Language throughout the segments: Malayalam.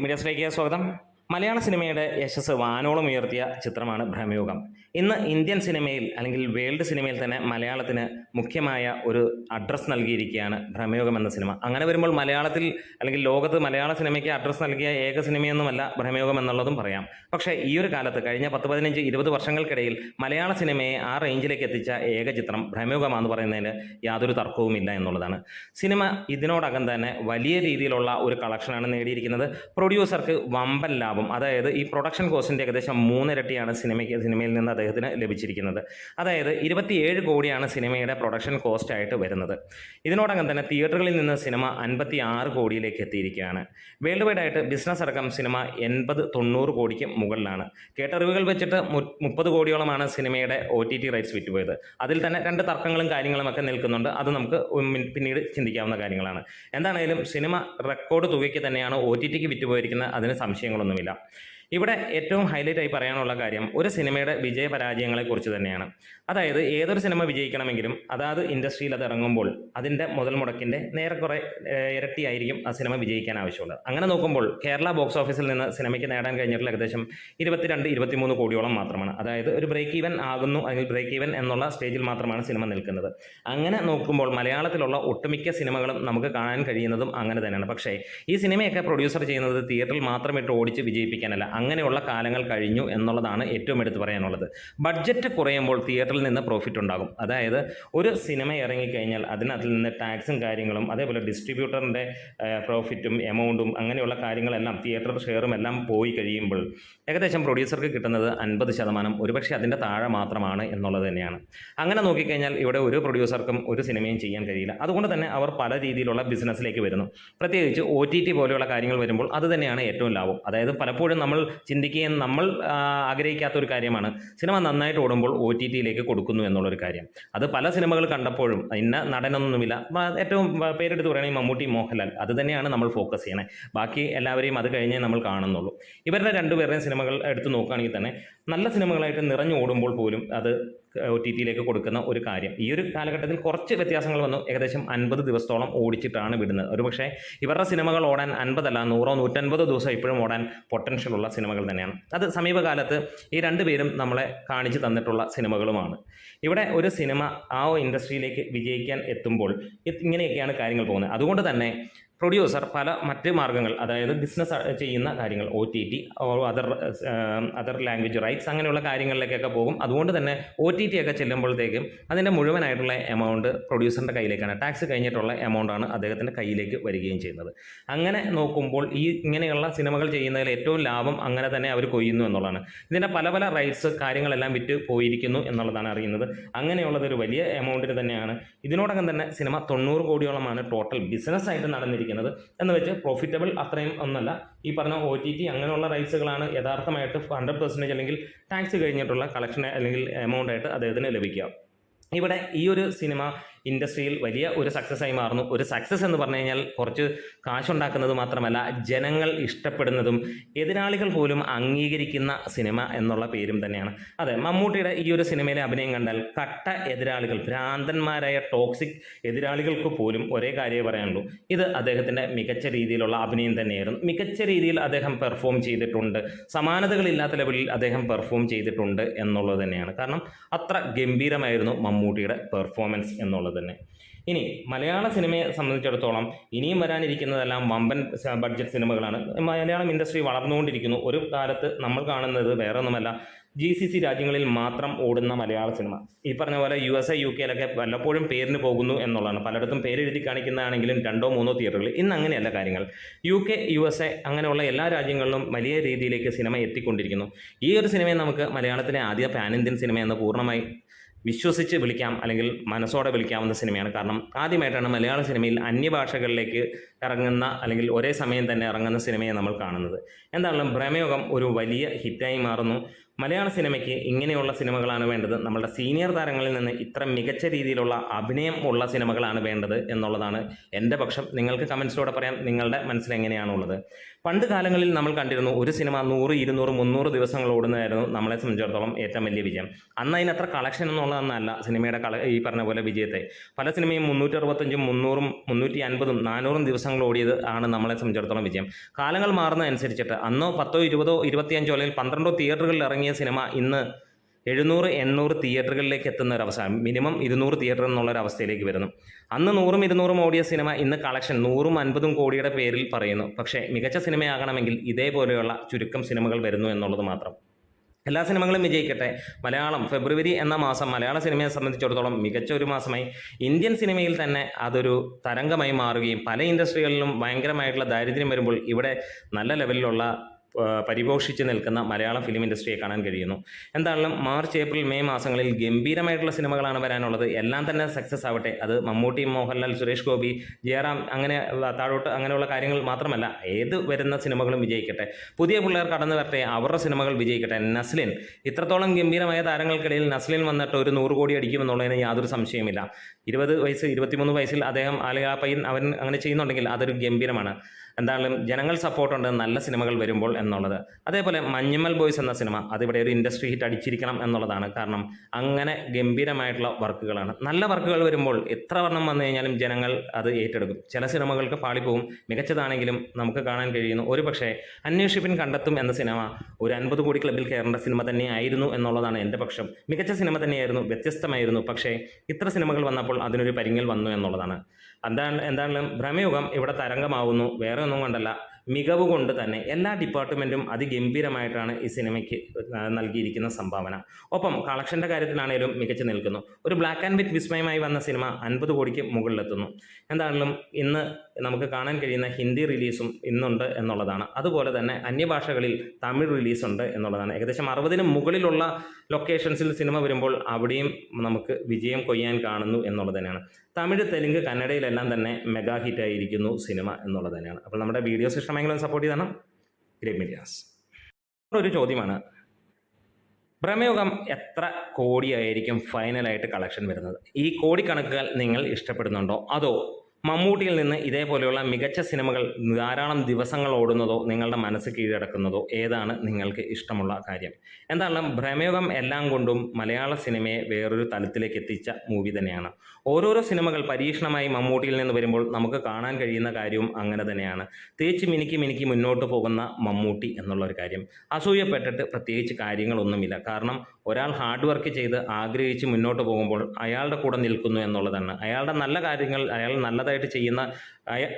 മീഡിയസിലേക്ക് സ്വാഗതം. മലയാള സിനിമയുടെ യശസ് വാനോളം ഉയർത്തിയ ചിത്രമാണ് ഭ്രമയുഗം. ഇന്ന് ഇന്ത്യൻ സിനിമയിൽ അല്ലെങ്കിൽ വേൾഡ് സിനിമയിൽ തന്നെ മലയാളത്തിന് മുഖ്യമായ ഒരു അഡ്രസ്സ് നൽകിയിരിക്കുകയാണ് ഭ്രമയോഗം എന്ന സിനിമ. അങ്ങനെ വരുമ്പോൾ മലയാളത്തിൽ അല്ലെങ്കിൽ ലോകത്ത് മലയാള സിനിമയ്ക്ക് അഡ്രസ്സ് നൽകിയ ഏക സിനിമയൊന്നുമല്ല ഭ്രമയോഗം എന്നുള്ളതും പറയാം. പക്ഷേ ഈ ഒരു കാലത്ത് കഴിഞ്ഞ പത്ത് പതിനഞ്ച് ഇരുപത് വർഷങ്ങൾക്കിടയിൽ മലയാള സിനിമയെ ആ റേഞ്ചിലേക്ക് എത്തിച്ച ഏക ചിത്രം ഭ്രമയോഗമാണെന്ന് പറയുന്നതിന് യാതൊരു തർക്കവുമില്ല എന്നുള്ളതാണ്. സിനിമ ഇതിനോടകം തന്നെ വലിയ രീതിയിലുള്ള ഒരു കളക്ഷനാണ് നേടിയിരിക്കുന്നത്. പ്രൊഡ്യൂസർക്ക് വമ്പൻ ലാഭം. അതായത് ഈ പ്രൊഡക്ഷൻ കോസ്റ്റിന്റെ ഏകദേശം മൂന്നിരട്ടിയാണ് സിനിമയ്ക്ക് സിനിമയിൽ നിന്ന് അദ്ദേഹത്തിന് ലഭിച്ചിരിക്കുന്നത്. അതായത് ഇരുപത്തിയേഴ് കോടിയാണ് സിനിമയുടെ പ്രൊഡക്ഷൻ കോസ്റ്റ് ആയിട്ട് വരുന്നത്. ഇതിനോടകം തന്നെ തിയേറ്ററുകളിൽ നിന്ന് സിനിമ അൻപത്തി ആറ് കോടിയിലേക്ക് എത്തിയിരിക്കുകയാണ്. വേൾഡ് വൈഡ് ആയിട്ട് ബിസിനസ് അടക്കം സിനിമ എൺപത് തൊണ്ണൂറ് കോടിക്ക് മുകളിലാണ്. കേട്ടറിവുകൾ വെച്ചിട്ട് മുപ്പത് കോടിയോളമാണ് സിനിമയുടെ ഒ ടി ടി റൈറ്റ്സ് വിറ്റുപോയത്. അതിൽ തന്നെ രണ്ട് തർക്കങ്ങളും കാര്യങ്ങളും ഒക്കെ നിൽക്കുന്നുണ്ട്. അത് നമുക്ക് പിന്നീട് ചിന്തിക്കാവുന്ന കാര്യങ്ങളാണ്. എന്താണേലും സിനിമ റെക്കോർഡ് തുകയ്ക്ക് തന്നെയാണ് ഒ ടി ടിക്ക് വിറ്റുപോയിരിക്കുന്നത്. അതിന് സംശയങ്ങളൊന്നുമില്ല. ഇവിടെ ഏറ്റവും ഹൈലൈറ്റ് ആയി പറയാനുള്ള കാര്യം ഒരു സിനിമയുടെ വിജയ പരാജയങ്ങളെ കുറിച്ച് തന്നെയാണ്. അതായത് ഏതൊരു സിനിമ വിജയിക്കണമെങ്കിലും അതാത് ഇൻഡസ്ട്രിയിൽ അത് ഇറങ്ങുമ്പോൾ അതിന്റെ മുതൽ മുടക്കിന്റെ നേരെക്കുറെ ഇരട്ടിയായിരിക്കും ആ സിനിമ വിജയിക്കാൻ ആവശ്യമുള്ളത്. അങ്ങനെ നോക്കുമ്പോൾ കേരള ബോക്സ് ഓഫീസിൽ നിന്ന് സിനിമയ്ക്ക് നേടാൻ കഴിഞ്ഞിട്ടുള്ള ഏകദേശം ഇരുപത്തിരണ്ട് ഇരുപത്തിമൂന്ന് കോടിയോളം മാത്രമാണ്. അതായത് ഒരു ബ്രേക്ക് ഈവൻ ആകുന്നു അല്ലെങ്കിൽ ബ്രേക്ക് ഈവൻ എന്നുള്ള സ്റ്റേജിൽ മാത്രമാണ് സിനിമ നിൽക്കുന്നത്. അങ്ങനെ നോക്കുമ്പോൾ മലയാളത്തിലുള്ള ഒട്ടുമിക്ക സിനിമകളും നമുക്ക് കാണാൻ കഴിയുന്നതും അങ്ങനെ തന്നെയാണ്. പക്ഷേ ഈ സിനിമയൊക്കെ പ്രൊഡ്യൂസർ ചെയ്യുന്നത് തിയേറ്ററിൽ മാത്രം ഇട്ട് ഓടിച്ച് വിജയിപ്പിക്കാനല്ല. അങ്ങനെയുള്ള കാലങ്ങൾ കഴിഞ്ഞു എന്നുള്ളതാണ് ഏറ്റവും എടുത്തു പറയാനുള്ളത്. ബഡ്ജറ്റ് കുറയുമ്പോൾ തിയേറ്ററിൽ നിന്ന് പ്രോഫിറ്റ് ഉണ്ടാകും. അതായത് ഒരു സിനിമ ഇറങ്ങിക്കഴിഞ്ഞാൽ അതിനകത്തിൽ നിന്ന് ടാക്സും കാര്യങ്ങളും അതേപോലെ ഡിസ്ട്രിബ്യൂട്ടറിന്റെ പ്രോഫിറ്റും എമൗണ്ടും അങ്ങനെയുള്ള കാര്യങ്ങളെല്ലാം തിയേറ്റർ ഷെയറും എല്ലാം പോയി കഴിയുമ്പോൾ ഏകദേശം പ്രൊഡ്യൂസർക്ക് കിട്ടുന്നത് അൻപത് ശതമാനം ഒരുപക്ഷെ അതിന്റെ താഴെ മാത്രമാണ് എന്നുള്ളത് തന്നെയാണ്. അങ്ങനെ നോക്കിക്കഴിഞ്ഞാൽ ഇവിടെ ഒരു പ്രൊഡ്യൂസർക്കും ഒരു സിനിമയും ചെയ്യാൻ കഴിയില്ല. അതുകൊണ്ട് തന്നെ അവർ പല രീതിയിലുള്ള ബിസിനസ്സിലേക്ക് വരുന്നു. പ്രത്യേകിച്ച് ഒ ടി ടി പോലെയുള്ള കാര്യങ്ങൾ വരുമ്പോൾ അത് തന്നെയാണ് ഏറ്റവും ലാഭം. അതായത് പലപ്പോഴും നമ്മൾ ചിന്തിക്കുകയും നമ്മൾ ആഗ്രഹിക്കാത്ത ഒരു കാര്യമാണ്. സിനിമ നന്നായിട്ട് ഓടുമ്പോൾ ഒ ടി ടിയിലേക്ക് കൊടുക്കുന്നു എന്നുള്ളൊരു കാര്യം. അത് പല സിനിമകൾ കണ്ടപ്പോഴും ഇന്ന നടനൊന്നുമില്ല. ഏറ്റവും പേരെടുത്ത് പറയുകയാണെങ്കിൽ മമ്മൂട്ടി മോഹൻലാൽ. അത് തന്നെയാണ് നമ്മൾ ഫോക്കസ് ചെയ്യണേ. ബാക്കി എല്ലാവരെയും അത് കഴിഞ്ഞേ നമ്മൾ കാണുന്നുള്ളൂ. ഇവരുടെ രണ്ടുപേരുടെയും സിനിമകൾ എടുത്ത് നോക്കുകയാണെങ്കിൽ തന്നെ നല്ല സിനിമകളായിട്ട് നിറഞ്ഞു ഓടുമ്പോൾ പോലും അത് ഒ ടി ടിയിലേക്ക് കൊടുക്കുന്ന ഒരു കാര്യം. ഈ ഒരു കാലഘട്ടത്തിൽ കുറച്ച് വ്യത്യാസങ്ങൾ വന്നു. ഏകദേശം അൻപത് ദിവസത്തോളം ഓടിച്ചിട്ടാണ് വിടുന്നത്. ഒരുപക്ഷെ ഇവരുടെ സിനിമകൾ ഓടാൻ അൻപതല്ല നൂറോ നൂറ്റൻപതോ ദിവസം ഇപ്പോഴും ഓടാൻ പൊട്ടൻഷ്യൽ ഉള്ള സിനിമകൾ തന്നെയാണ്. അത് സമീപകാലത്ത് ഈ രണ്ടുപേരും നമ്മളെ കാണിച്ചു തന്നിട്ടുള്ള സിനിമകളുമാണ്. ഇവിടെ ഒരു സിനിമ ആ ഇൻഡസ്ട്രിയിലേക്ക് വിജയിക്കാൻ എത്തുമ്പോൾ ഇങ്ങനെയൊക്കെയാണ് കാര്യങ്ങൾ പോകുന്നത്. അതുകൊണ്ട് തന്നെ പ്രൊഡ്യൂസർ പല മറ്റ് മാർഗങ്ങൾ അതായത് ബിസിനസ് ചെയ്യുന്ന കാര്യങ്ങൾ O T T other other language rights അങ്ങനെയുള്ള കാര്യങ്ങളിലേക്കൊക്കെ പോകും. അതുകൊണ്ട് തന്നെ ഒ ടി ടി ഒക്കെ ചെല്ലുമ്പോഴത്തേക്കും അതിന്റെ മുഴുവനായിട്ടുള്ള എമൗണ്ട് പ്രൊഡ്യൂസറിന്റെ കയ്യിലേക്കാണ്. ടാക്സ് കഴിഞ്ഞിട്ടുള്ള എമൗണ്ടാണ് അദ്ദേഹത്തിന്റെ കയ്യിലേക്ക് വരികയും ചെയ്യുന്നത്. അങ്ങനെ നോക്കുമ്പോൾ ഈ ഇങ്ങനെയുള്ള സിനിമകൾ ചെയ്യുന്നതിൽ ഏറ്റവും ലാഭം അങ്ങനെ തന്നെ അവർ കൊയ്യുന്നു എന്നുള്ളതാണ്. ഇതിന്റെ പല പല റൈറ്റ്സ് കാര്യങ്ങളെല്ലാം വിറ്റ് പോയിരിക്കുന്നു എന്നുള്ളതാണ് അറിയുന്നത്. അങ്ങനെയുള്ളത് ഒരു വലിയ എമൗണ്ടിന് തന്നെയാണ്. ഇതിനോടകം തന്നെ സിനിമ തൊണ്ണൂറ് കോടിയോളമാണ് ടോട്ടൽ ബിസിനസ് ആയിട്ട് നടന്നിരിക്കുന്നത് എന്ന് വെച്ച് പ്രോഫിറ്റബിൾ അത്രയും ഒന്നല്ല. ഈ പറഞ്ഞ ഒ ടി ടി അങ്ങനെയുള്ള റൈറ്റ്സുകളാണ് യഥാർത്ഥമായിട്ട് ഹൺഡ്രഡ് പെർസെന്റേജ് അല്ലെങ്കിൽ ടാക്സ് കഴിഞ്ഞിട്ടുള്ള കളക്ഷൻ അല്ലെങ്കിൽ എമൗണ്ട് ആയിട്ട് അദ്ദേഹത്തിന് ലഭിക്കുക. ഇവിടെ ഈ ഒരു സിനിമ ഇൻഡസ്ട്രിയിൽ വലിയ ഒരു സക്സസ് ആയി മാറുന്നു. ഒരു സക്സസ് എന്ന് പറഞ്ഞു കഴിഞ്ഞാൽ കുറച്ച് കാശുണ്ടാക്കുന്നത് മാത്രമല്ല ജനങ്ങൾ ഇഷ്ടപ്പെടുന്നതും എതിരാളികൾ പോലും അംഗീകരിക്കുന്ന സിനിമ എന്നുള്ള പേരും തന്നെയാണ്. അതെ മമ്മൂട്ടിയുടെ ഈ ഒരു സിനിമയിലെ അഭിനയം കണ്ടാൽ കട്ട എതിരാളികൾ ഭ്രാന്തന്മാരായ ടോക്സിക് എതിരാളികൾക്ക് പോലും ഒരേ കാര്യമേ പറയാനുള്ളൂ. ഇത് അദ്ദേഹത്തിന്റെ മികച്ച രീതിയിലുള്ള അഭിനയം തന്നെയായിരുന്നു. മികച്ച രീതിയിൽ അദ്ദേഹം പെർഫോം ചെയ്തിട്ടുണ്ട്. സമാനതകളില്ലാത്ത ലെവലിൽ അദ്ദേഹം പെർഫോം ചെയ്തിട്ടുണ്ട് എന്നുള്ളത് തന്നെയാണ്. കാരണം അത്ര ഗംഭീരമായിരുന്നു മമ്മൂട്ടിയുടെ പെർഫോമൻസ് എന്നുള്ളത്. തന്നെ. ഇനി മലയാള സിനിമയെ സംബന്ധിച്ചിടത്തോളം ഇനിയും വരാനിരിക്കുന്നതെല്ലാം വമ്പൻ ബഡ്ജറ്റ് സിനിമകളാണ്. മലയാളം ഇൻഡസ്ട്രി വളർന്നുകൊണ്ടിരിക്കുന്നു. ഒരു കാലത്ത് നമ്മൾ കാണുന്നത് വേറെ ഒന്നുമല്ല ജി സി സി രാജ്യങ്ങളിൽ മാത്രം ഓടുന്ന മലയാള സിനിമ. ഈ പറഞ്ഞ പോലെ യു എസ് എ യു കെയിലൊക്കെ വല്ലപ്പോഴും പേരിന് പോകുന്നു എന്നുള്ളതാണ്. പലയിടത്തും പേരെഴുതി കാണിക്കുന്നതാണെങ്കിലും രണ്ടോ മൂന്നോ തിയേറ്ററുകൾ ഇന്ന് അങ്ങനെയല്ല കാര്യങ്ങൾ. U K U S A അങ്ങനെയുള്ള എല്ലാ രാജ്യങ്ങളിലും വലിയ രീതിയിലേക്ക് സിനിമ എത്തിക്കൊണ്ടിരിക്കുന്നു. ഈ ഒരു സിനിമയെ നമുക്ക് മലയാളത്തിലെ ആദ്യ പാൻ ഇന്ത്യൻ സിനിമ എന്ന് പൂർണമായി വിശ്വസിച്ച് വിളിക്കാം അല്ലെങ്കിൽ മനസ്സോടെ വിളിക്കാവുന്ന സിനിമയാണ്. കാരണം ആദ്യമായിട്ടാണ് മലയാള സിനിമയിൽ അന്യഭാഷകളിലേക്ക് ഇറങ്ങുന്ന അല്ലെങ്കിൽ ഒരേ സമയം തന്നെ ഇറങ്ങുന്ന സിനിമയെ നമ്മൾ കാണുന്നത്. എന്തായാലും ഭ്രമയോഗം ഒരു വലിയ ഹിറ്റായി മാറുന്നു. മലയാള സിനിമയ്ക്ക് ഇങ്ങനെയുള്ള സിനിമകളാണ് വേണ്ടത്. നമ്മളുടെ സീനിയർ താരങ്ങളിൽ നിന്ന് ഇത്ര മികച്ച രീതിയിലുള്ള അഭിനയം ഉള്ള സിനിമകളാണ് വേണ്ടത് എന്നുള്ളതാണ് എന്റെ പക്ഷം. നിങ്ങൾക്ക് കമൻസിലൂടെ പറയാം നിങ്ങളുടെ മനസ്സിൽ എങ്ങനെയാണുള്ളത്. പണ്ട് കാലങ്ങളിൽ നമ്മൾ കണ്ടിരുന്നു ഒരു സിനിമ നൂറ് ഇരുന്നൂറ് മുന്നൂറ് ദിവസങ്ങൾ ഓടുന്നതായിരുന്നു നമ്മളെ സംബന്ധിച്ചിടത്തോളം ഏറ്റവും വലിയ വിജയം. അന്ന് അതിനത്ര കളക്ഷൻ എന്നുള്ളതെന്നല്ല സിനിമയുടെ കള ഈ പറഞ്ഞ പോലെ വിജയത്തെ. പല സിനിമയും മുന്നൂറ്റി അറുപത്തഞ്ചും മുന്നൂറും മുന്നൂറ്റി അൻപതും നാനൂറും ദിവസങ്ങൾ ഓടിയത് ആണ് നമ്മളെ സംബന്ധിച്ചിടത്തോളം വിജയം. കാലങ്ങൾ മാറുന്നതനുസരിച്ചിട്ട് അന്നോ പത്തോ ഇരുപതോ ഇരുപത്തിയഞ്ചോ അല്ലെങ്കിൽ പന്ത്രണ്ടോ തിയേറ്ററുകളിൽ ഇറങ്ങിയ സിനിമ ഇന്ന് എഴുന്നൂറ് എണ്ണൂറ് തിയേറ്ററുകളിലേക്ക് എത്തുന്ന ഒരു അവസ്ഥ മിനിമം ഇരുന്നൂറ് തിയേറ്റർ എന്നുള്ള ഒരു അവസ്ഥയിലേക്ക് വരുന്നു. അന്ന് നൂറും ഇരുന്നൂറും ഓടിയ സിനിമ ഇന്ന് കളക്ഷൻ നൂറും അൻപതും കോടിയുടെ പേരിൽ പറയുന്നു. പക്ഷേ മികച്ച സിനിമയാകണമെങ്കിൽ ഇതേപോലെയുള്ള ചുരുക്കം സിനിമകൾ വരുന്നു എന്നുള്ളത് മാത്രം. എല്ലാ സിനിമകളും വിജയിക്കട്ടെ. മലയാളം ഫെബ്രുവരി എന്ന മാസം മലയാള സിനിമയെ സംബന്ധിച്ചിടത്തോളം മികച്ച ഒരു മാസമായി. ഇന്ത്യൻ സിനിമയിൽ തന്നെ അതൊരു തരംഗമായി മാറുകയും പല ഇൻഡസ്ട്രികളിലും ഭയങ്കരമായിട്ടുള്ള ദാരിദ്ര്യം വരുമ്പോൾ ഇവിടെ നല്ല ലെവലിലുള്ള പരിപോഷിച്ച് നിൽക്കുന്ന മലയാളം ഫിലിം ഇൻഡസ്ട്രിയെ കാണാൻ കഴിയുന്നു. എന്തായാലും മാർച്ച് ഏപ്രിൽ മെയ് മാസങ്ങളിൽ ഗംഭീരമായിട്ടുള്ള സിനിമകളാണ് വരാനുള്ളത്. എല്ലാം തന്നെ സക്സസ് ആവട്ടെ. അത് മമ്മൂട്ടി മോഹൻലാൽ സുരേഷ് ഗോപി ജയറാം അങ്ങനെ താഴോട്ട് അങ്ങനെയുള്ള കാര്യങ്ങൾ മാത്രമല്ല ഏത് വരുന്ന സിനിമകളും വിജയിക്കട്ടെ. പുതിയ പിള്ളേർ കടന്നു വരട്ടെ. അവരുടെ സിനിമകൾ വിജയിക്കട്ടെ. നസ്ലിൻ. ഇത്രത്തോളം ഗംഭീരമായ താരങ്ങൾക്കിടയിൽ നസ്ലിൻ വന്നിട്ട് ഒരു നൂറ് കോടി അടിക്കുമെന്നുള്ളതിന് യാതൊരു സംശയമില്ല ഇരുപത് വയസ്സ് ഇരുപത്തിമൂന്ന് വയസ്സിൽ അദ്ദേഹം അല്ലെങ്കിൽ പയ്യൻ അവൻ അങ്ങനെ ചെയ്യുന്നുണ്ടെങ്കിൽ അതൊരു ഗംഭീരമാണ്. എന്തായാലും ജനങ്ങൾ സപ്പോർട്ടുണ്ട് നല്ല സിനിമകൾ വരുമ്പോൾ എന്നുള്ളത്. അതേപോലെ മഞ്ഞുമൽ ബോയ്സ് എന്ന സിനിമ അതിവിടെ ഒരു ഇൻഡസ്ട്രി ഹിറ്റ് അടിച്ചിരിക്കണം എന്നുള്ളതാണ്. കാരണം അങ്ങനെ ഗംഭീരമായിട്ടുള്ള വർക്കുകളാണ്. നല്ല വർക്കുകൾ വരുമ്പോൾ എത്ര വർണം വന്നു കഴിഞ്ഞാലും ജനങ്ങൾ അത് ഏറ്റെടുക്കും. ചില സിനിമകൾക്ക് പാളിപ്പോവും. മികച്ചതാണെങ്കിലും നമുക്ക് കാണാൻ കഴിയുന്നു. ഒരു പക്ഷേ അന്വേഷിപ്പിൻ കണ്ടെത്തും എന്ന സിനിമ ഒരു അൻപത് കോടി ക്ലബിൽ കയറേണ്ട സിനിമ തന്നെയായിരുന്നു എന്നുള്ളതാണ് എന്റെ പക്ഷം. മികച്ച സിനിമ തന്നെയായിരുന്നു വ്യത്യസ്തമായിരുന്നു. പക്ഷേ ഇത്ര സിനിമകൾ വന്നപ്പോൾ അതിനൊരു പരിങ്ങൽ വന്നു എന്നുള്ളതാണ്. എന്താണ് എന്താണെങ്കിലും ഭ്രമയുഗം ഇവിടെ തരംഗമാവുന്നു. വേറെ ഒന്നും കൊണ്ടല്ല. മികവ് കൊണ്ട് തന്നെ എല്ലാ ഡിപ്പാർട്ട്മെന്റും അതിഗംഭീരമായിട്ടാണ് ഈ സിനിമയ്ക്ക് നൽകിയിരിക്കുന്ന സംഭാവന. ഒപ്പം കളക്ഷന്റെ കാര്യത്തിലാണേലും മികച്ചു നിൽക്കുന്നു. ഒരു ബ്ലാക്ക് ആൻഡ് വൈറ്റ് വിസ്മയമായി വന്ന സിനിമ അൻപത് കോടിക്ക് മുകളിലെത്തുന്നു. എന്താണെങ്കിലും ഇന്ന് നമുക്ക് കാണാൻ കഴിയുന്ന ഹിന്ദി റിലീസും ഇന്നുണ്ട് എന്നുള്ളതാണ്. അതുപോലെ തന്നെ അന്യഭാഷകളിൽ തമിഴ് റിലീസുണ്ട് എന്നുള്ളതാണ്. ഏകദേശം അറുപതിന് മുകളിലുള്ള ലൊക്കേഷൻസിൽ സിനിമ വരുമ്പോൾ അവിടെയും നമുക്ക് വിജയം കൊയ്യാൻ കാണുന്നു എന്നുള്ളത് തന്നെയാണ്. തമിഴ് തെലുങ്ക് കന്നഡയിലെല്ലാം തന്നെ മെഗാ ഹിറ്റ് ആയിരിക്കുന്നു സിനിമ എന്നുള്ളത് തന്നെയാണ്. അപ്പോൾ നമ്മുടെ വീഡിയോസ് ഇഷ്ടമെങ്കിലും സപ്പോർട്ട് ചെയ്താണ്. ഗ്രേറ്റ് മീഡിയാസ് ഒരു ചോദ്യമാണ്. ഭ്രമയുഗം എത്ര കോടിയായിരിക്കും ഫൈനലായിട്ട് കളക്ഷൻ വരുന്നത്? ഈ കോടിക്കണക്കുകൾ നിങ്ങൾ ഇഷ്ടപ്പെടുന്നുണ്ടോ? അതോ മമ്മൂട്ടിയിൽ നിന്ന് ഇതേപോലെയുള്ള മികച്ച സിനിമകൾ ധാരാളം ദിവസങ്ങൾ ഓടുന്നതോ നിങ്ങളുടെ മനസ്സ് കീഴടക്കുന്നതോ ഏതാണ് നിങ്ങൾക്ക് ഇഷ്ടമുള്ള കാര്യം? എന്തായാലും ഭ്രമയുഗം എല്ലാം കൊണ്ടും മലയാള സിനിമയെ വേറൊരു തലത്തിലേക്ക് എത്തിച്ച മൂവി തന്നെയാണ്. ഓരോരോ സിനിമകൾ പരീക്ഷണമായി മമ്മൂട്ടിയിൽ നിന്ന് വരുമ്പോൾ നമുക്ക് കാണാൻ കഴിയുന്ന കാര്യവും അങ്ങനെ തന്നെയാണ്. തേച്ച് മിനുക്കി മിനുക്കി മുന്നോട്ട് പോകുന്ന മമ്മൂട്ടി എന്നുള്ളൊരു കാര്യം. അസൂയപ്പെട്ടിട്ട് പ്രത്യേകിച്ച് കാര്യങ്ങളൊന്നുമില്ല. കാരണം ഒരാൾ ഹാർഡ് വർക്ക് ചെയ്ത് ആഗ്രഹിച്ച് മുന്നോട്ട് പോകുമ്പോൾ അയാളുടെ കൂടെ നിൽക്കുന്നു എന്നുള്ളതാണ്. അയാളുടെ നല്ല കാര്യങ്ങൾ അയാൾ നല്ലതായിട്ട് ചെയ്യുന്ന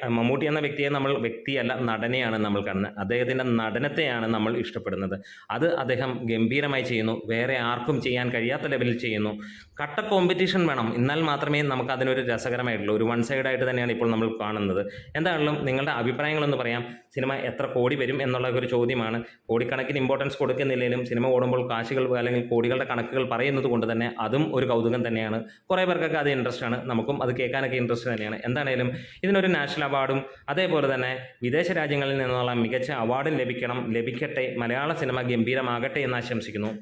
മമ്മൂട്ടി എന്ന വ്യക്തിയെ നമ്മൾ വ്യക്തിയല്ല നടനെയാണ് നമ്മൾ കാണുന്നത്. അദ്ദേഹത്തിന്റെ നടനത്തെയാണ് നമ്മൾ ഇഷ്ടപ്പെടുന്നത്. അത് അദ്ദേഹം ഗംഭീരമായി ചെയ്യുന്നു. വേറെ ആർക്കും ചെയ്യാൻ കഴിയാത്ത ലെവലിൽ ചെയ്യുന്നു. കട്ട കോമ്പറ്റീഷൻ വേണം. എന്നാൽ മാത്രമേ നമുക്ക് അതിനൊരു രസകരമായിട്ടുള്ളൂ. ഒരു വൺ സൈഡ് ആയിട്ട് തന്നെയാണ് ഇപ്പോൾ നമ്മൾ കാണുന്നത്. എന്താണെങ്കിലും നിങ്ങളുടെ അഭിപ്രായങ്ങളൊന്ന് പറയാം. സിനിമ എത്ര കോടി വരും എന്നുള്ള ഒരു ചോദ്യമാണ്. കോടിക്കണക്കിന് ഇമ്പോർട്ടൻസ് കൊടുക്കുന്നില്ലെങ്കിലും സിനിമ ഓടുമ്പോൾ കാശുകൾ അല്ലെങ്കിൽ കോടികളുടെ കണക്കുകൾ പറയുന്നത് കൊണ്ട് തന്നെ അതും ഒരു കൗതുകം തന്നെയാണ്. കുറേ പേർക്കൊക്കെ അത് ഇൻട്രസ്റ്റ് ആണ്. നമുക്കും അത് കേൾക്കാനൊക്കെ ഇൻട്രസ്റ്റ് തന്നെയാണ്. എന്താണേലും ഇതിനൊരു നാഷണൽ അവാർഡും അതേപോലെ തന്നെ വിദേശ രാജ്യങ്ങളിൽ നിന്നുള്ള മികച്ച അവാർഡും ലഭിക്കണം ലഭിക്കട്ടെ മലയാള സിനിമ ഗംഭീരമാകട്ടെ എന്ന് ആശംസിക്കുന്നു.